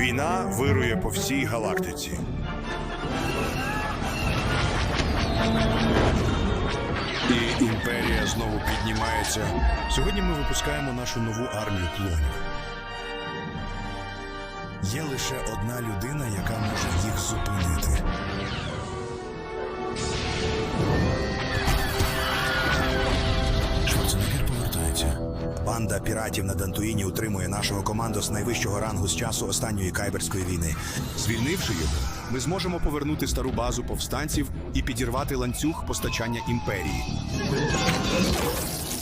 Війна вирує по всій галактиці. І імперія знову піднімається. Сьогодні ми випускаємо нашу нову армію клонів. Є лише одна людина, яка може їх зупинити. Шварценеггер. Банда піратів на Дантуїні утримує нашого командос найвищого рангу з часу останньої кайберської війни. Звільнивши його, ми зможемо повернути стару базу повстанців і підірвати ланцюг постачання імперії.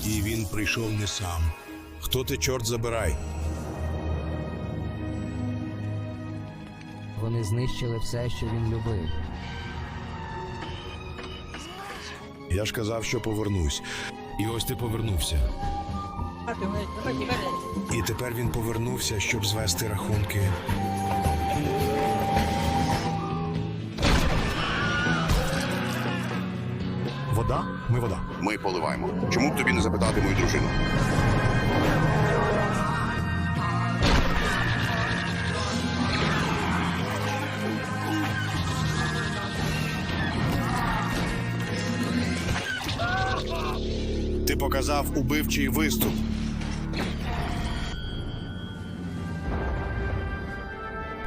І він прийшов не сам. Хто ти, чорт забирай? Вони знищили все, що він любив. Я ж казав, що повернусь. І ось ти повернувся. І тепер він повернувся, щоб звести рахунки. Вода? Ми вода. Ми поливаємо. Чому б тобі не запитати мою дружину? Показав убивчий виступ.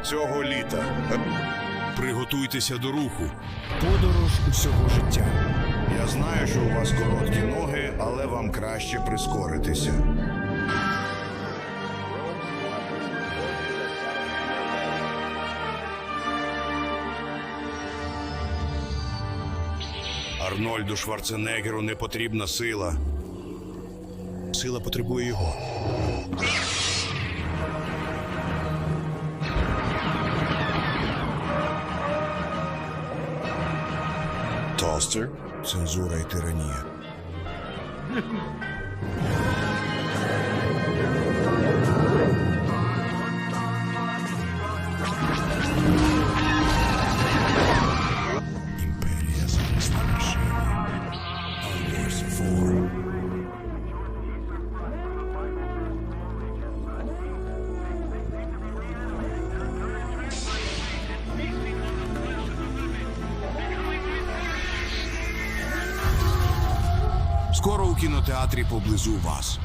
Цього літа. Приготуйтеся до руху. Подорож усього життя. Я знаю, що у вас короткі ноги, але вам краще прискоритися. Арнольду Шварценеггеру не потрібна сила. Сила потребує його. Тостер, цензура і тиранія. Скоро у кінотеатрі поблизу вас.